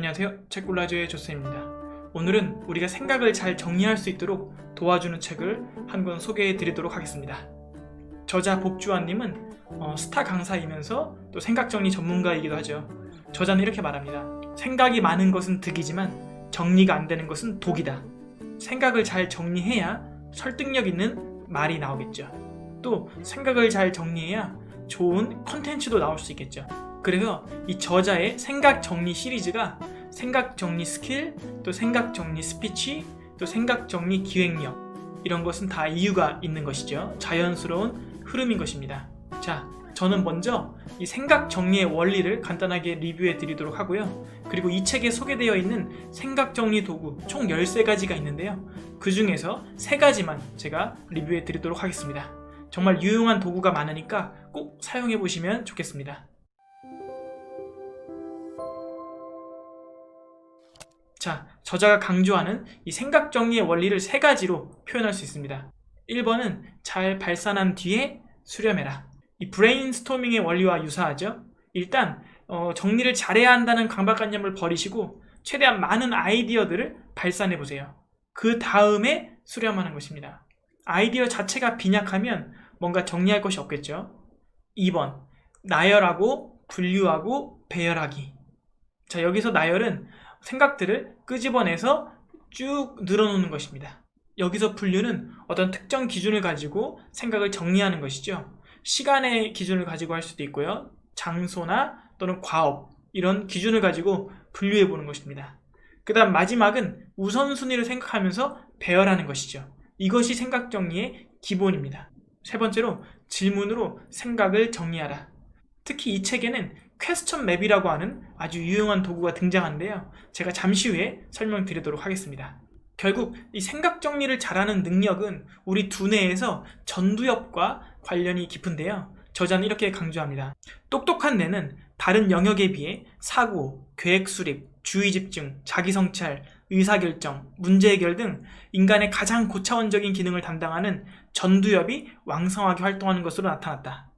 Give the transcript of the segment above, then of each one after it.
안녕하세요. 책골라주의 조쌤입니다. 오늘은 우리가 생각을 잘 정리할 수 있도록 도와주는 책을 한 권 소개해 드리도록 하겠습니다. 저자 복주환님은 어, 스타 강사이면서 또 생각 정리 전문가이기도 하죠. 저자는 이렇게 말합니다. 생각이 많은 것은 득이지만 정리가 안 되는 것은 독이다. 생각을 잘 정리해야 설득력 있는 말이 나오겠죠. 또 생각을 잘 정리해야 좋은 컨텐츠도 나올 수 있겠죠. 그래서 이 저자의 생각 정리 시리즈가 생각 정리 스킬, 또 생각 정리 스피치, 또 생각 정리 기획력 이런 것은 다 이유가 있는 것이죠. 자연스러운 흐름인 것입니다. 자, 저는 먼저 이 생각 정리의 원리를 간단하게 리뷰해 드리도록 하고요. 그리고 이 책에 소개되어 있는 생각 정리 도구 총 13가지가 있는데요. 그 중에서 3가지만 제가 리뷰해 드리도록 하겠습니다. 정말 유용한 도구가 많으니까 꼭 사용해 보시면 좋겠습니다. 자, 저자가 강조하는 이 생각 정리의 원리를 세 가지로 표현할 수 있습니다. 1번은 잘 발산한 뒤에 수렴해라. 이 브레인스토밍의 원리와 유사하죠. 일단 어, 정리를 잘해야 한다는 강박관념을 버리시고 최대한 많은 아이디어들을 발산해 보세요. 그 다음에 수렴하는 것입니다. 아이디어 자체가 빈약하면 뭔가 정리할 것이 없겠죠. 2번 나열하고 분류하고 배열하기. 자 여기서 나열은 생각들을 끄집어내서 쭉 늘어놓는 것입니다. 여기서 분류는 어떤 특정 기준을 가지고 생각을 정리하는 것이죠. 시간의 기준을 가지고 할 수도 있고요. 장소나 또는 과업 이런 기준을 가지고 분류해 보는 것입니다. 그 다음 마지막은 우선순위를 생각하면서 배열하는 것이죠. 이것이 생각 정리의 기본입니다. 세 번째로 질문으로 생각을 정리하라. 특히 이 책에는 퀘스천 맵이라고 하는 아주 유용한 도구가 등장하는데요. 제가 잠시 후에 설명드리도록 하겠습니다. 결국 이 생각 정리를 잘하는 능력은 우리 두뇌에서 전두엽과 관련이 깊은데요. 저자는 이렇게 강조합니다. 똑똑한 뇌는 다른 영역에 비해 사고, 계획 수립, 주의 집중, 자기 성찰, 의사결정, 문제 해결 등 인간의 가장 고차원적인 기능을 담당하는 전두엽이 왕성하게 활동하는 것으로 나타났다.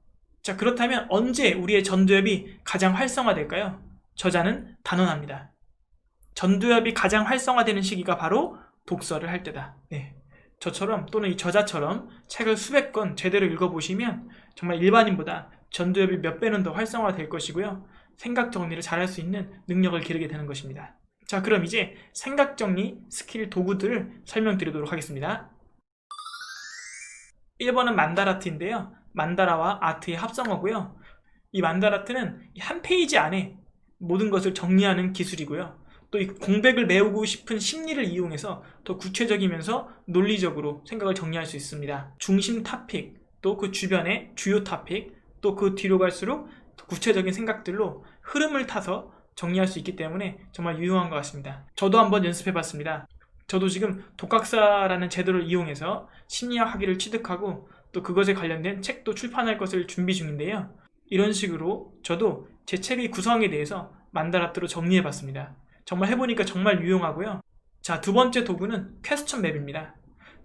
자, 그렇다면 언제 우리의 전두엽이 가장 활성화될까요? 저자는 단언합니다. 전두엽이 가장 활성화되는 시기가 바로 독서를 할 때다. 네. 저처럼 또는 이 저자처럼 책을 수백 권 제대로 읽어보시면 정말 일반인보다 전두엽이 몇 배는 더 활성화될 것이고요. 생각 정리를 잘할 수 있는 능력을 기르게 되는 것입니다. 자, 그럼 이제 생각 정리 스킬 도구들을 설명드리도록 하겠습니다. 1번은 만다라트인데요. 만다라와 아트의 합성어고요. 이 만다라트는 한 페이지 안에 모든 것을 정리하는 기술이고요. 또 이 공백을 메우고 싶은 심리를 이용해서 더 구체적이면서 논리적으로 생각을 정리할 수 있습니다. 중심 타픽, 또 그 주변의 주요 타픽, 또 그 뒤로 갈수록 더 구체적인 생각들로 흐름을 타서 정리할 수 있기 때문에 정말 유용한 것 같습니다. 저도 한번 연습해 봤습니다. 저도 지금 독학사라는 제도를 이용해서 심리학 학위를 취득하고 또 그것에 관련된 책도 출판할 것을 준비 중인데요. 이런 식으로 저도 제 책의 구성에 대해서 만다라트로 정리해 봤습니다. 정말 해보니까 정말 유용하고요. 자, 두 번째 도구는 퀘스천 맵입니다.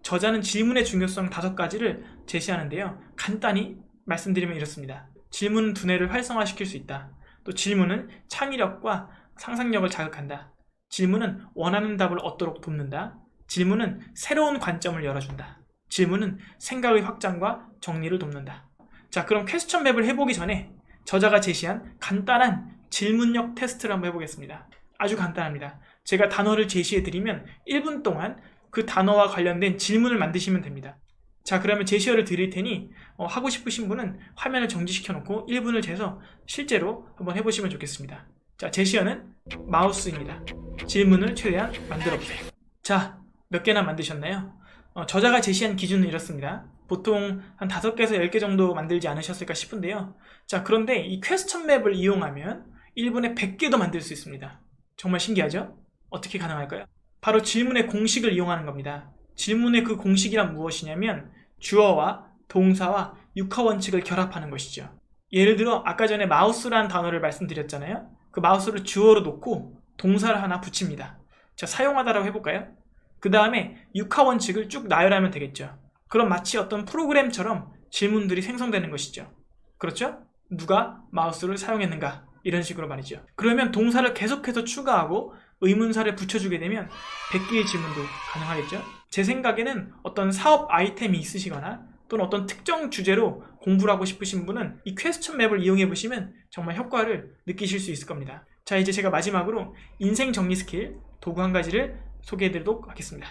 저자는 질문의 중요성 다섯 가지를 제시하는데요. 간단히 말씀드리면 이렇습니다. 질문은 두뇌를 활성화시킬 수 있다. 또 질문은 창의력과 상상력을 자극한다. 질문은 원하는 답을 얻도록 돕는다. 질문은 새로운 관점을 열어준다. 질문은 생각의 확장과 정리를 돕는다. 자, 그럼 퀘스천 맵을 해보기 전에 저자가 제시한 간단한 질문력 테스트를 한번 해보겠습니다. 아주 간단합니다. 제가 단어를 제시해드리면 1분 동안 그 단어와 관련된 질문을 만드시면 됩니다. 자, 그러면 제시어를 드릴 테니 어, 하고 싶으신 분은 화면을 정지시켜 놓고 1분을 재서 실제로 한번 해보시면 좋겠습니다. 자, 제시어는 마우스입니다. 질문을 최대한 만들어 보세요. 자, 몇 개나 만드셨나요? 어, 저자가 제시한 기준은 이렇습니다. 보통 한 5개에서 10개 정도 만들지 않으셨을까 싶은데요. 자, 그런데 이 퀘스천 맵을 이용하면 1분에 100개도 만들 수 있습니다. 정말 신기하죠? 어떻게 가능할까요? 바로 질문의 공식을 이용하는 겁니다. 질문의 그 공식이란 무엇이냐면 주어와 동사와 육하 원칙을 결합하는 것이죠. 예를 들어 아까 전에 마우스라는 단어를 말씀드렸잖아요. 그 마우스를 주어로 놓고 동사를 하나 붙입니다. 자, 사용하다라고 해볼까요? 그 다음에 육하 원칙을 쭉 나열하면 되겠죠. 그럼 마치 어떤 프로그램처럼 질문들이 생성되는 것이죠. 그렇죠? 누가 마우스를 사용했는가? 이런 식으로 말이죠. 그러면 동사를 계속해서 추가하고 의문사를 붙여주게 되면 100개의 질문도 가능하겠죠. 제 생각에는 어떤 사업 아이템이 있으시거나 또는 어떤 특정 주제로 공부를 하고 싶으신 분은 이 퀘스천 맵을 이용해 보시면 정말 효과를 느끼실 수 있을 겁니다. 자, 이제 제가 마지막으로 인생 정리 스킬 도구 한 가지를 소개해 드리도록 하겠습니다.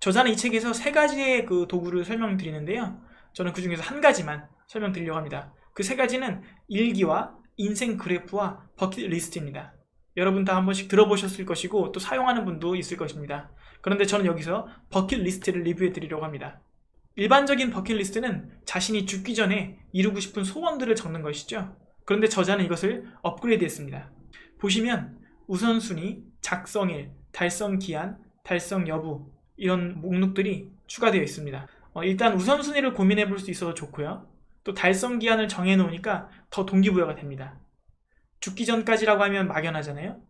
저자는 이 책에서 세 가지의 그 도구를 설명드리는데요. 저는 그 중에서 한 가지만 설명드리려고 합니다. 그 세 가지는 일기와 인생 그래프와 버킷리스트입니다. 여러분 다 한 번씩 들어보셨을 것이고 또 사용하는 분도 있을 것입니다. 그런데 저는 여기서 버킷리스트를 리뷰해 드리려고 합니다. 일반적인 버킷리스트는 자신이 죽기 전에 이루고 싶은 소원들을 적는 것이죠. 그런데 저자는 이것을 업그레이드 했습니다. 보시면 우선순위, 작성일, 달성 기한, 달성 여부 이런 목록들이 추가되어 있습니다. 어, 일단 우선순위를 고민해 볼 수 있어서 좋고요. 또 달성 기한을 정해 놓으니까 더 동기부여가 됩니다. 죽기 전까지라고 하면 막연하잖아요.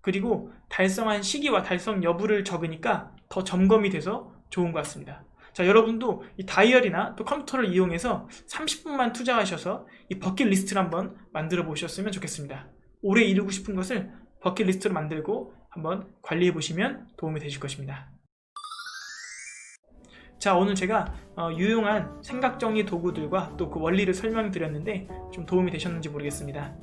그리고 달성한 시기와 달성 여부를 적으니까 더 점검이 돼서 좋은 것 같습니다. 자, 여러분도 이 다이어리나 또 컴퓨터를 이용해서 30분만 투자하셔서 이 버킷리스트를 한번 만들어 보셨으면 좋겠습니다. 올해 이루고 싶은 것을 버킷리스트로 만들고 한번 관리해 보시면 도움이 되실 것입니다. 자, 오늘 제가 어, 유용한 생각정리 도구들과 또 그 원리를 설명드렸는데 좀 도움이 되셨는지 모르겠습니다.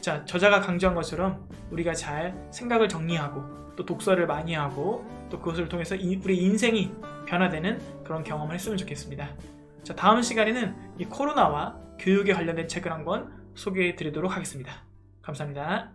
자, 저자가 강조한 것처럼 우리가 잘 생각을 정리하고 또 독서를 많이 하고 또 그것을 통해서 이- 우리 인생이 변화되는 그런 경험을 했으면 좋겠습니다. 자, 다음 시간에는 이 코로나와 교육에 관련된 책을 한권 소개해 드리도록 하겠습니다. 감사합니다.